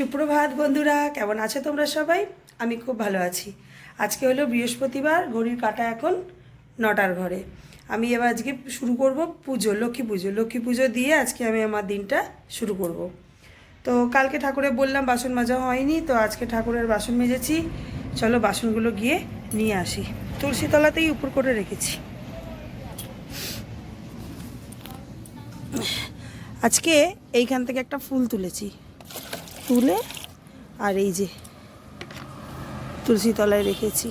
সুপ্রভাত বন্ধুরা, কেমন আছো তোমরা সবাই? আমি খুব ভালো আছি। আজকে হলো বৃহস্পতিবার, ঘড়ির কাটা এখন নটার ঘরে। আমি এবার আজকে শুরু করব পুজো, লক্ষ্মী পুজো। লক্ষ্মী পুজো দিয়ে আজকে আমি আমার দিনটা শুরু করব। তো কালকে ঠাকুরের বললাম বাসন মাজা হয়নি, তো আজকে ঠাকুরের বাসন মেজেছি। চলো বাসনগুলো গিয়ে নিয়ে আসি। তুলসীতলাতেই উপর করে রেখেছি। আজকে এইখান থেকে একটা ফুল তুলেছি। তুলে আর এই যে তুলসী তলায় রেখেছি।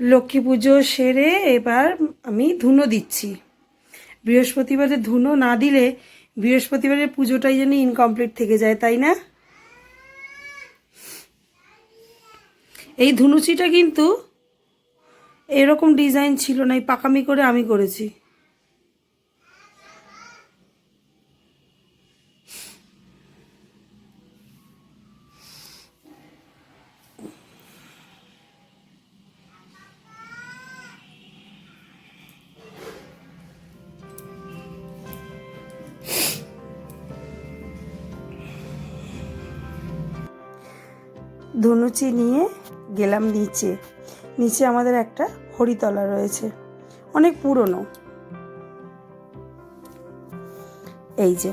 লক্ষ্মী পুজো সেরে এবার আমি ধুনো দিচ্ছি। বৃহস্পতিবারে ধুনো না দিলে বৃহস্পতিবারের পুজোটাই যেন ইনকমপ্লিট থেকে যায়, তাই না? এই ধুনুচিটা কিন্তু এরকম ডিজাইন ছিল না, এই পাকামি করে আমি করেছি। ধনুচি নিয়ে গেলাম নিচে। নিচে আমাদের একটা হরিতলা রয়েছে। অনেক পুরনো। এই যে।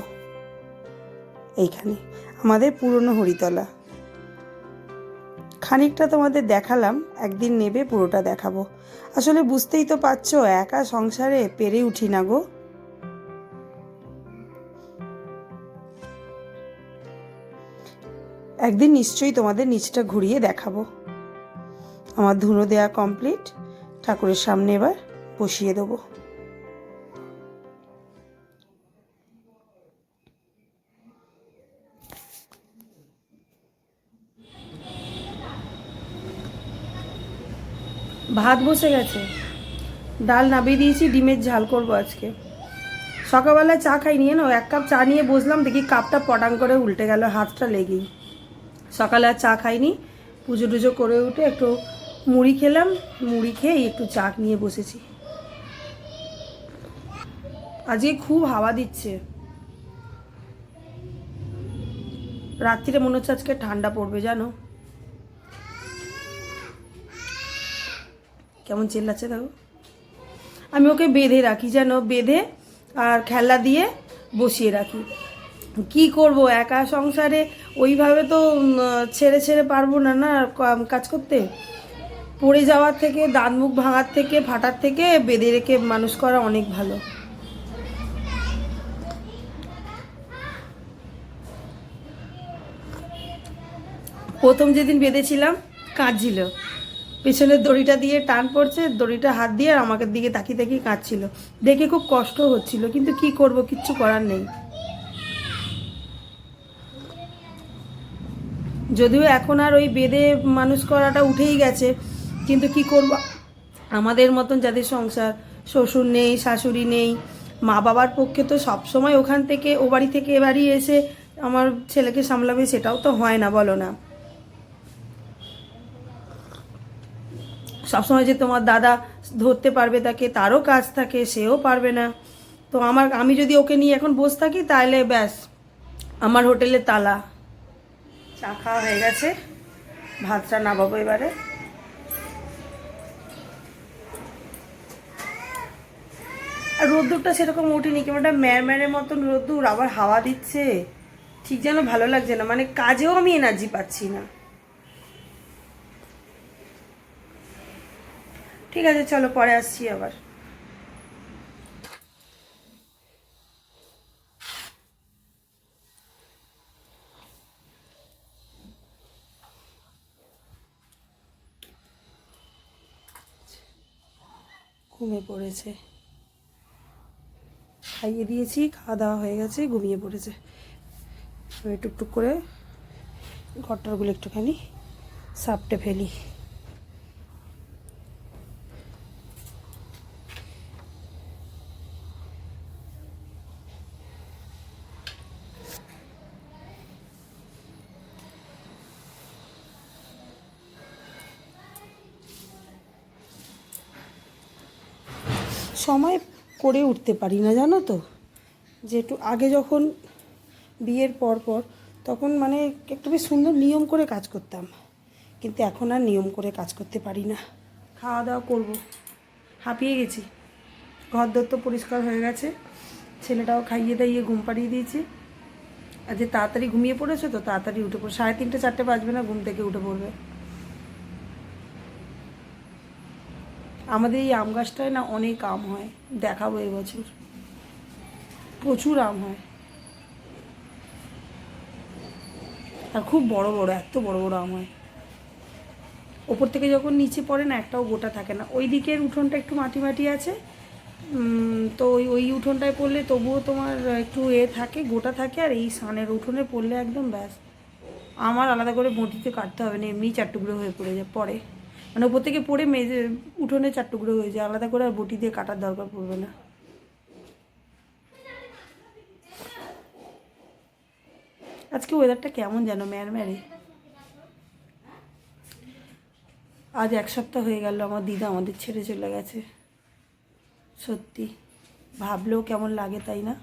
এইখানে। আমাদের পুরনো হরিতলা। খানিকটা তোমাদের দেখালাম, একদিন নেবে পুরোটা দেখাবো। আসলে বুঝতেই তো পারছ, একা সংসারে পেরে উঠি না গো। একদিন নিশ্চয়ই তোমাদের নিচটা ঘুরিয়ে দেখাবো। আমার ধুনো দেয়া কমপ্লিট ঠাকুরের সামনে এবার বসিয়ে দেবো। ভাত বসে গেছে। ডাল নামিয়ে দিয়েছি, ডিমের ঝাল করব আজকে। সকালবেলায় চা খাই নিয়ে না এক কাপ চা নিয়ে বসলাম, দেখি কাপটা পটাং করে উল্টে গেল, হাতটা লেগেই। সকালে আর চা খাইনি। পুজো টুজো করে উঠে একটু মুড়ি খেলাম, মুড়ি খেয়ে একটু চা নিয়ে বসেছি। আজকে খুব হাওয়া দিচ্ছে। রাত্রিরে মনে হচ্ছে আজকে ঠান্ডা পড়বে, জানো? কেমন চেল্লাচ্ছে দেখো। আমি ওকে বেঁধে রাখি যেন বেঁধে আর খেলা দিয়ে বসিয়ে রাখি। কি করব? একা সংসারে ওইভাবে তো ছেড়ে ছেড়ে পারব না না কাজ করতে? পড়ে যাওয়ার থেকে, দাঁত মুখ ভাঙার থেকে, ফাটার থেকে বেঁধে রেখে মানুষ করা অনেক ভালো। প্রথম যেদিন বেঁধেছিলাম, কাঁদছিল। পেছনের দড়িটা দিয়ে টান পড়ছে, দড়িটা হাত দিয়ে আর আমাকে দিকে তাকিয়ে তাকিয়ে কাঁদছিল। দেখে খুব কষ্ট হচ্ছিল, কিন্তু কি করব, কিচ্ছু করার নেই। যদিও এখন আর ওই বেদে মানুষ করাটা উঠেই গেছে, কিন্তু কি করব? আমাদের মতন যাদের সংসার, শ্বশুর নেই, শাশুড়ি নেই, মা বাবার পক্ষে তো সব সময় ওখান থেকে, ও বাড়ি থেকে এ বাড়ি এসে আমার ছেলেকে সামলাবে সেটাও তো হয় না, বলো না। সবসময় যে তোমার দাদা ধরতে পারবে তাকে, তারও কাজ থাকে, সেও পারবে না। তো আমার, আমি যদি ওকে নিয়ে এখন বসে থাকি, তাহলে ব্যাস, আমার হোটেলে তালা। চা খাওয়া হয়ে গেছে। ভাতটা নামাবো এবারে। আর রোদ্দুরটা সেরকম ওঠেনি কেমন একটা ম্যারম্যারের মতন রোদ্দুর, আবার হাওয়া দিচ্ছে। ঠিক যেন ভালো লাগছে না। মানে কাজেও আমি এনার্জি পাচ্ছি না। ঠিক আছে, চলো পরে আসছি আবার। ঘুমিয়ে পড়েছে। খাইয়ে দিয়েছি, খাওয়া দাওয়া হয়ে গেছে, ঘুমিয়ে পড়েছে। টুকটুক করে ঘরটারগুলো একটুখানি সাপটে ফেলি। সময় করে উঠতে পারি না, জানো তো? যে একটু আগে যখন বিয়ের পর পর, তখন মানে একটু বেশ সুন্দর নিয়ম করে কাজ করতাম। কিন্তু এখন আর নিয়ম করে কাজ করতে পারি না। খাওয়া দাওয়া করব। হাঁপিয়ে গেছি। ঘর তো পরিষ্কার হয়ে গেছে। ছেলেটাও খাইয়ে দাইয়ে ঘুম পাড়িয়ে দিয়েছি। আর যে তাড়াতাড়ি ঘুমিয়ে পড়েছে তো তাড়াতাড়ি উঠে পড়ে সাড়ে তিনটে, চারটে বাজবে না, ঘুম থেকে উঠে পড়বে। আমাদের এই আম গাছটায় না অনেক আম হয়। দেখাবো এবছর। প্রচুর আম হয়। আর খুব বড় বড়, এত বড় বড় আম হয়। ওপর থেকে যখন নিচে পড়ে না, একটাও গোটা থাকে না। ওই দিকের উঠোনটা একটু মাটি মাটি আছে। তো ওই ওই উঠোনটায় পড়লে তবুও তোমার একটু এ থাকে, গোটা থাকে, আর এই সানের উঠোনে পড়লে একদম ব্যাস। আমার আলাদা করে বঁটিতে কাটতে হবে না এমনি চারটুকরো হয়ে পড়ে যায়, পরে। মানে ওপর থেকে পড়ে মেজে উঠোনে চার টুকরো হয়ে যায়, আলাদা করে আর বটি দিয়ে কাটার দরকার পড়বে না। আজকে ওয়েদারটা কেমন যেন ম্যারম্যারে আজ এক সপ্তাহ হয়ে গেল, আমার দিদা আমাদের ছেড়ে চলে গেছে। সত্যি, ভাবলেও কেমন লাগে তাই না?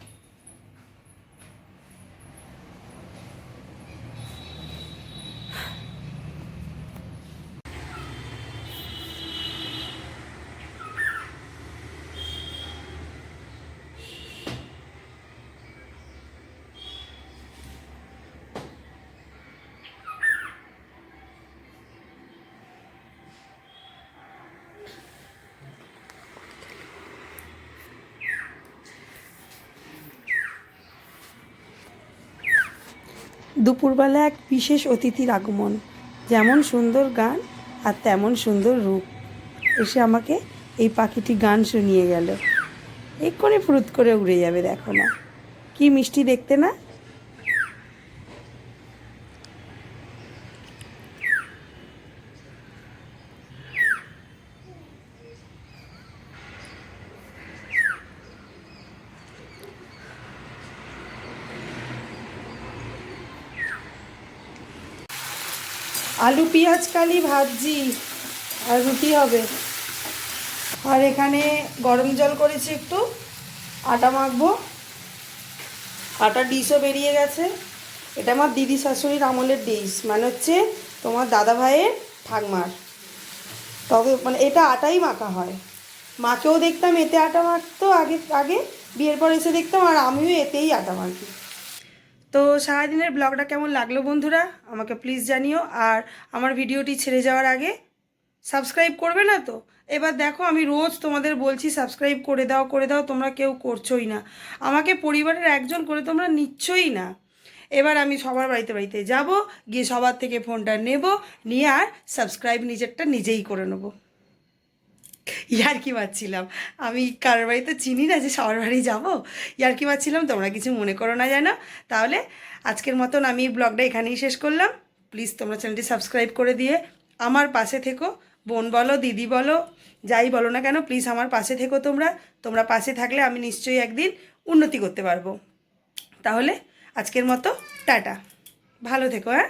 দুপুরবেলা এক বিশেষ অতিথির আগমন। যেমন সুন্দর গান আর তেমন সুন্দর রূপ। এসে আমাকে এই পাখিটি গান শুনিয়ে গেল। এক্ষুনি ফুরুত করে উড়ে যাবে, দেখো না কি মিষ্টি দেখতে না? আলু, পেঁয়াজ, কালি, ভাজি আর রুটি হবে। আর এখানে গরম জল করেছি একটু, আটা মাখবো। আটা ডিশও বেরিয়ে গেছে। এটা আমার দিদি শাশুড়ির আমলের ডিশ মানে হচ্ছে তোমার দাদা ভাইয়ের ঠাকমার। তবে মানে এটা আটাই মাখা হয়। মাকেও দেখতাম এতে আটা মাখতো, আগে আগে বিয়ের পর এসে দেখতাম, আর আমিও এতেই আটা মাখি। তো সারাদিনের ব্লগটা কেমন লাগল বন্ধুরা? আমাকে প্লিজ জানিও। আর আমার ভিডিওটি ছেড়ে যাওয়ার আগে সাবস্ক্রাইব করবে না তো? এবার দেখো আমি রোজ তোমাদের বলছি সাবস্ক্রাইব করে দাও করে দাও, তোমরা কেউ করছোই না। আমাকে পরিবারের একজন করে তোমরা নিচ্ছই না। এবার আমি সবার বাড়িতে বাড়িতে যাব, গিয়ে সবার থেকে ফোনটা নেব, নিয়ে আর সাবস্ক্রাইব নিজেরটা নিজেই করে নেব। ইয়ার কি পাচ্ছিলাম আমি কারোর বাড়িতে চিনি না যে সবার বাড়ি যাব? ইয়ার কি পাচ্ছিলাম তোমরা কিছু মনে করো না জানো? তাহলে আজকের মতন আমি ব্লগটা এখানেই শেষ করলাম। প্লিজ তোমরা চ্যানেলটি সাবস্ক্রাইব করে দিয়ে আমার পাশে থেকো। বোন বলো, দিদি বলো, যাই বলো না কেন প্লিজ আমার পাশে থেকো তোমরা। তোমরা পাশে থাকলে আমি নিশ্চয়ই একদিন উন্নতি করতে পারব। তাহলে আজকের মতো, টাটা। ভালো থেকো হ্যাঁ?